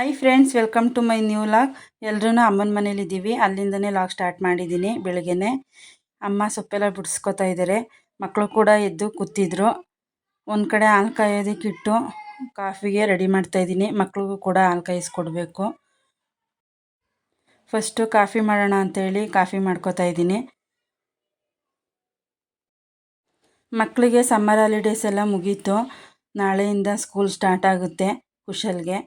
Hi friends welcome to my new vlog ಎಲ್ಲರೂ ಅಮ್ಮನ ಮನೇಲಿದ್ದೀವಿ. ಅಲ್ಲಿಂದನೇ ಲಾಗ್ ಸ್ಟಾರ್ಟ್ ಮಾಡಿದ್ದೀನಿ ಬೆಳಗ್ಗೆನೆ. ಅಮ್ಮ ಸೊಪ್ಪೆಲ್ಲ ಬಿಡಿಸ್ಕೊತಾ ಇದ್ದಾರೆ ಮಕ್ಕಳು ಕೂಡ ಎದ್ದು ಕೂತಿದ್ರು. ಒಂದು ಕಡೆ ಹಾಲು ಕಾಯೋದಕ್ಕಿಟ್ಟು ಕಾಫಿಗೆ ರೆಡಿ ಮಾಡ್ತಾಯಿದ್ದೀನಿ ಮಕ್ಳಿಗೂ ಕೂಡ ಹಾಲು ಕಾಯಿಸ್ಕೊಡ್ಬೇಕು. ಫಸ್ಟು ಕಾಫಿ ಮಾಡೋಣ ಅಂತೇಳಿ ಕಾಫಿ ಮಾಡ್ಕೋತಾ ಇದ್ದೀನಿ. ಮಕ್ಕಳಿಗೆ ಸಮ್ಮರ್ ಹಾಲಿಡೇಸ್ ಎಲ್ಲ ಮುಗೀತು. ನಾಳೆಯಿಂದ ಸ್ಕೂಲ್ ಸ್ಟಾರ್ಟ್ ಆಗುತ್ತೆ ಕುಶಲ್ಗೆ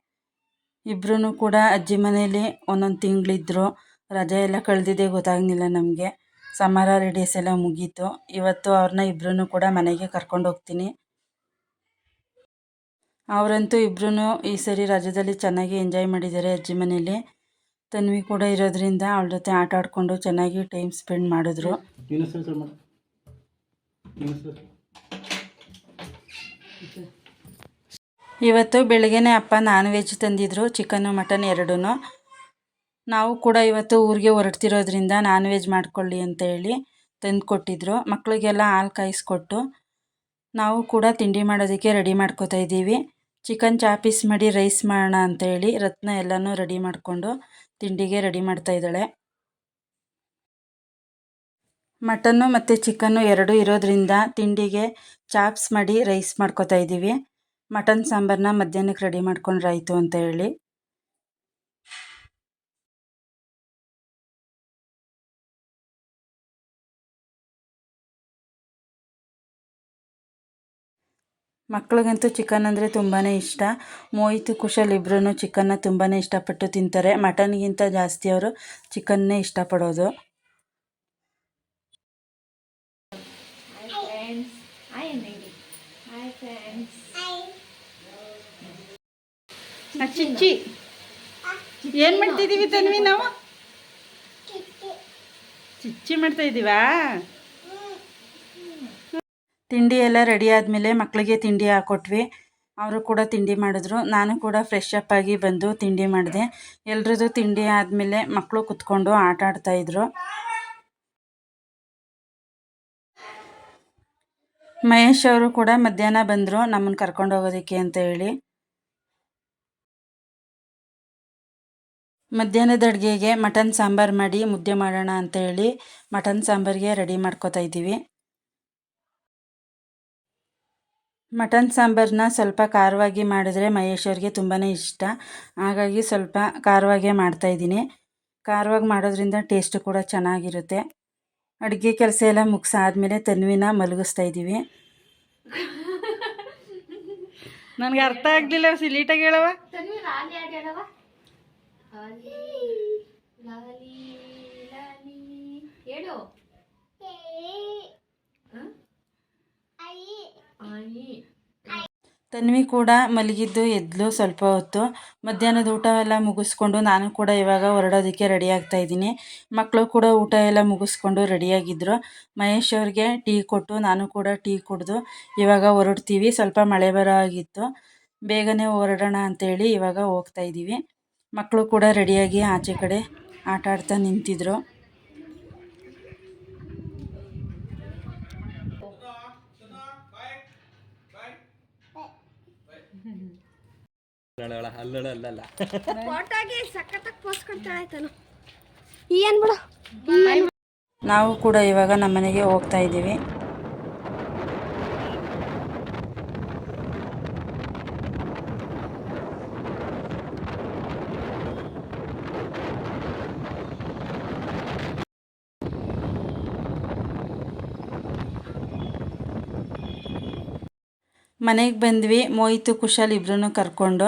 ಇಬ್ಬರೂ ಕೂಡ ಅಜ್ಜಿ ಮನೇಲಿ ಒಂದೊಂದು ತಿಂಗಳಿದ್ರು. ರಜೆ ಎಲ್ಲ ಕಳೆದಿದ್ದೇ ಗೊತ್ತಾಗಲಿಲ್ಲ ನಮಗೆ. ಸಮರ ಹಾಲಿಡೇಸ್ ಎಲ್ಲ ಮುಗೀತು. ಇವತ್ತು ಅವ್ರನ್ನ ಇಬ್ಬರೂ ಕೂಡ ಮನೆಗೆ ಕರ್ಕೊಂಡು ಹೋಗ್ತೀನಿ. ಅವರಂತೂ ಇಬ್ಬರೂ ಈ ಸರಿ ರಜದಲ್ಲಿ ಚೆನ್ನಾಗಿ ಎಂಜಾಯ್ ಮಾಡಿದ್ದಾರೆ ಅಜ್ಜಿ ಮನೇಲಿ ತನ್ವಿ ಕೂಡ ಇರೋದ್ರಿಂದ ಅವಳ ಜೊತೆ ಆಟ ಆಡಿಕೊಂಡು ಚೆನ್ನಾಗಿ ಟೈಮ್ ಸ್ಪೆಂಡ್ ಮಾಡಿದ್ರು. ಇವತ್ತು ಬೆಳಗ್ಗೆನೇ ಅಪ್ಪ ನಾನ್ ವೆಜ್ ತಂದಿದ್ರು ಚಿಕನ್ನು ಮಟನ್ ಎರಡೂ ನಾವು ಕೂಡ ಇವತ್ತು ಊರಿಗೆ ಹೊರಡ್ತಿರೋದ್ರಿಂದ ನಾನ್ ವೆಜ್ ಮಾಡ್ಕೊಳ್ಳಿ ಅಂತ ಹೇಳಿ ತಂದು ಕೊಟ್ಟಿದ್ರು ಮಕ್ಕಳಿಗೆಲ್ಲ ಹಾಲು ಕಾಯಿಸ್ಕೊಟ್ಟು ನಾವು ಕೂಡ ತಿಂಡಿ ಮಾಡೋದಕ್ಕೆ ರೆಡಿ ಮಾಡ್ಕೋತಾ ಇದ್ದೀವಿ. ಚಿಕನ್ ಚಾಪೀಸ್ ಮಾಡಿ ರೈಸ್ ಮಾಡೋಣ ಅಂತೇಳಿ ರತ್ನ ಎಲ್ಲನೂ ರೆಡಿ ಮಾಡಿಕೊಂಡು ತಿಂಡಿಗೆ ರೆಡಿ ಮಾಡ್ತಾ ಇದ್ದಾಳೆ. ಮಟನ್ನು ಮತ್ತು ಚಿಕನ್ನು ಎರಡೂ ಇರೋದ್ರಿಂದ ತಿಂಡಿಗೆ ಚಾಪ್ಸ್ ಮಾಡಿ ರೈಸ್ ಮಾಡ್ಕೋತಾ ಇದ್ದೀವಿ. ಮಟನ್ ಸಾಂಬಾರನ್ನ ಮಧ್ಯಾಹ್ನಕ್ಕೆ ರೆಡಿ ಮಾಡ್ಕೊಂಡ್ರೆ ಆಯಿತು ಅಂತ ಹೇಳಿ. ಮಕ್ಳಿಗಂತೂ ಚಿಕನ್ ಅಂದರೆ ತುಂಬಾ ಇಷ್ಟ. ಮೋಹಿತ್ ಕುಶಲ್ ಇಬ್ಬರೂ ಚಿಕನ್ನ ತುಂಬಾ ಇಷ್ಟಪಟ್ಟು ತಿಂತಾರೆ. ಮಟನ್ಗಿಂತ ಜಾಸ್ತಿ ಅವರು ಚಿಕನ್ನೇ ಇಷ್ಟಪಡೋದು. ಚಿಚ್ಚಿ. ಏನು ಮಾಡ್ತಿದ್ದೀವಿ ತನ್ವಿ ನಾವು? ಚಿಚ್ಚಿ ಮಾಡ್ತಾ ಇದ್ದೀವಾ ತಿಂಡಿ ಎಲ್ಲ ರೆಡಿ ಆದ್ಮೇಲೆ ಮಕ್ಕಳಿಗೆ ತಿಂಡಿ ಹಾಕೊಟ್ವಿ. ಅವರು ಕೂಡ ತಿಂಡಿ ಮಾಡಿದ್ರು. ನಾನು ಕೂಡ ಫ್ರೆಶ್ ಅಪ್ ಆಗಿ ಬಂದು ತಿಂಡಿ ಮಾಡಿದೆ. ಎಲ್ರದ್ದು ತಿಂಡಿ ಆದಮೇಲೆ ಮಕ್ಕಳು ಕುತ್ಕೊಂಡು ಆಟ ಆಡ್ತಾಯಿದ್ರು ಮಹೇಶ್ ಅವರು ಕೂಡ ಮಧ್ಯಾಹ್ನ ಬಂದರು ನಮ್ಮನ್ನು ಕರ್ಕೊಂಡು ಹೋಗೋದಕ್ಕೆ ಅಂತ ಹೇಳಿ. ಮಧ್ಯಾಹ್ನದ ಅಡುಗೆಗೆ ಮಟನ್ ಸಾಂಬಾರು ಮಾಡಿ ಮುದ್ದೆ ಮಾಡೋಣ ಅಂತ ಹೇಳಿ ಮಟನ್ ಸಾಂಬಾರಿಗೆ ರೆಡಿ ಮಾಡ್ಕೋತಾ ಇದ್ದೀವಿ. ಮಟನ್ ಸಾಂಬಾರನ್ನ ಸ್ವಲ್ಪ ಖಾರವಾಗಿ ಮಾಡಿದ್ರೆ ಮಹೇಶ್ವರಿಗೆ ತುಂಬಾ ಇಷ್ಟ. ಹಾಗಾಗಿ ಸ್ವಲ್ಪ ಖಾರವಾಗೇ ಮಾಡ್ತಾಯಿದ್ದೀನಿ ಖಾರವಾಗಿ ಮಾಡೋದ್ರಿಂದ ಟೇಸ್ಟ್ ಕೂಡ ಚೆನ್ನಾಗಿರುತ್ತೆ. ಅಡುಗೆ ಕೆಲಸ ಎಲ್ಲ ಮುಗಿಸಾದ್ಮೇಲೆ ತನ್ವಿನ ಮಲಗಿಸ್ತಾ ಇದ್ದೀವಿ. ನನಗೆ ಅರ್ಥ ಆಗಲಿಲ್ಲ ಸಿಲೀಟಾಗಿ ಹೇಳವ ಹೇಳು. ತನ್ವಿ ಕೂಡ ಮಲಗಿದ್ದು, ಎದ್ಲು ಸ್ವಲ್ಪ ಹೊತ್ತು. ಮಧ್ಯಾಹ್ನದ ಊಟ ಎಲ್ಲ ಮುಗಿಸ್ಕೊಂಡು ನಾನು ಕೂಡ ಇವಾಗ ಹೊರಡೋದಕ್ಕೆ ರೆಡಿ ಆಗ್ತಾ ಇದ್ದೀನಿ. ಮಕ್ಕಳು ಕೂಡ ಊಟ ಎಲ್ಲ ಮುಗಿಸ್ಕೊಂಡು ರೆಡಿಯಾಗಿದ್ದರು ಮಹೇಶ್ ಅವ್ರಿಗೆ ಟೀ ಕೊಟ್ಟು, ನಾನು ಕೂಡ ಟೀ ಕುಡಿದು ಇವಾಗ ಹೊರಡ್ತೀವಿ. ಸ್ವಲ್ಪ ಮಳೆ ಬರೋ ಆಗಿತ್ತು ಬೇಗನೆ ಹೊರಡೋಣ ಅಂತೇಳಿ ಇವಾಗ ಹೋಗ್ತಾ ಇದ್ದೀವಿ. ಮಕ್ಕಳು ಕೂಡ ರೆಡಿಯಾಗಿ ಆಚೆ ಕಡೆ ಆಟ ಆಡ್ತಾ ನಿಂತಿದ್ರು ನಾವು ಕೂಡ ಇವಾಗ ನಮ್ಮನೆಗೆ ಹೋಗ್ತಾ ಇದ್ದೀವಿ. ಮನೆಗೆ ಬಂದ್ವಿ. ಮೋಹಿತು, ಕುಶಲ್ ಇಬ್ಬರೂ ಕರ್ಕೊಂಡು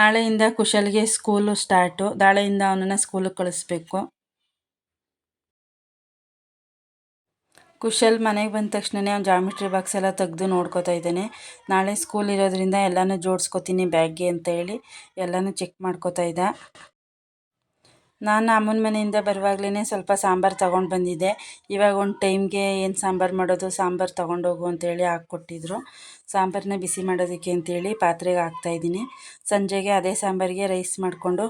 ನಾಳೆಯಿಂದ ಕುಶಲ್ಗೆ ಸ್ಕೂಲು ಸ್ಟಾರ್ಟು ನಾಳೆಯಿಂದ ಅವನನ್ನು ಸ್ಕೂಲಿಗೆ ಕಳಿಸ್ಬೇಕು. ಕುಶಲ್ ಮನೆಗೆ ಬಂದ ತಕ್ಷಣವೇ ಅವ್ನು ಜಾಮಿಟ್ರಿ ಬಾಕ್ಸ್ ಎಲ್ಲ ತೆಗೆದು ನೋಡ್ಕೋತಾ ಇದ್ದಾನೆ. ನಾಳೆ ಸ್ಕೂಲ್ ಇರೋದ್ರಿಂದ ಎಲ್ಲನೂ ಜೋಡಿಸ್ಕೋತೀನಿ ಬ್ಯಾಗ್ಗೆ ಅಂತ ಹೇಳಿ ಎಲ್ಲನೂ ಚೆಕ್ ಮಾಡ್ಕೋತಾ ಇದ್ದ. ನಾನು ಅಮ್ಮನ ಮನೆಯಿಂದ ಬರುವಾಗಲೇ ಸ್ವಲ್ಪ ಸಾಂಬಾರು ತಗೊಂಡು ಬಂದಿದ್ದೆ. ಇವಾಗ ಒಂದು ಟೈಮ್ಗೆ ಏನು ಸಾಂಬಾರು ಮಾಡೋದು ಸಾಂಬಾರು ತಗೊಂಡೋಗು ಅಂತೇಳಿ ಹಾಕ್ಕೊಟ್ಟಿದ್ರು. ಸಾಂಬಾರನ್ನ ಬಿಸಿ ಮಾಡೋದಕ್ಕೆ ಅಂತೇಳಿ ಪಾತ್ರೆಗೆ ಹಾಕ್ತಾಯಿದ್ದೀನಿ ಸಂಜೆಗೆ ಅದೇ ಸಾಂಬಾರಿಗೆ ರೈಸ್ ಮಾಡಿಕೊಂಡು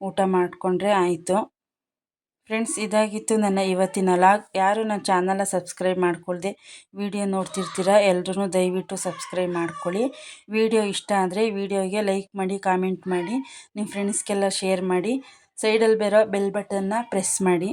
ಊಟ ಮಾಡಿಕೊಂಡ್ರೆ ಆಯಿತು. ಫ್ರೆಂಡ್ಸ್, ಇದಾಗಿತ್ತು ನನ್ನ ಇವತ್ತಿನ ಲಾಗ್. ಯಾರು ನನ್ನ ಚಾನಲ್ನ ಸಬ್ಸ್ಕ್ರೈಬ್ ಮಾಡ್ಕೊಳ್ದೆ ವಿಡಿಯೋ ನೋಡ್ತಿರ್ತೀರ ಎಲ್ಲರೂ ದಯವಿಟ್ಟು ಸಬ್ಸ್ಕ್ರೈಬ್ ಮಾಡ್ಕೊಳ್ಳಿ. ವಿಡಿಯೋ ಇಷ್ಟ ಆದರೆ ವಿಡಿಯೋಗೆ ಲೈಕ್ ಮಾಡಿ, ಕಾಮೆಂಟ್ ಮಾಡಿ ನಿಮ್ಮ ಫ್ರೆಂಡ್ಸ್ಗೆಲ್ಲ ಶೇರ್ ಮಾಡಿ. ಸೈಡಲ್ಲಿ ಬರೋ ಬೆಲ್ ಬಟನ್ನ ಪ್ರೆಸ್ ಮಾಡಿ.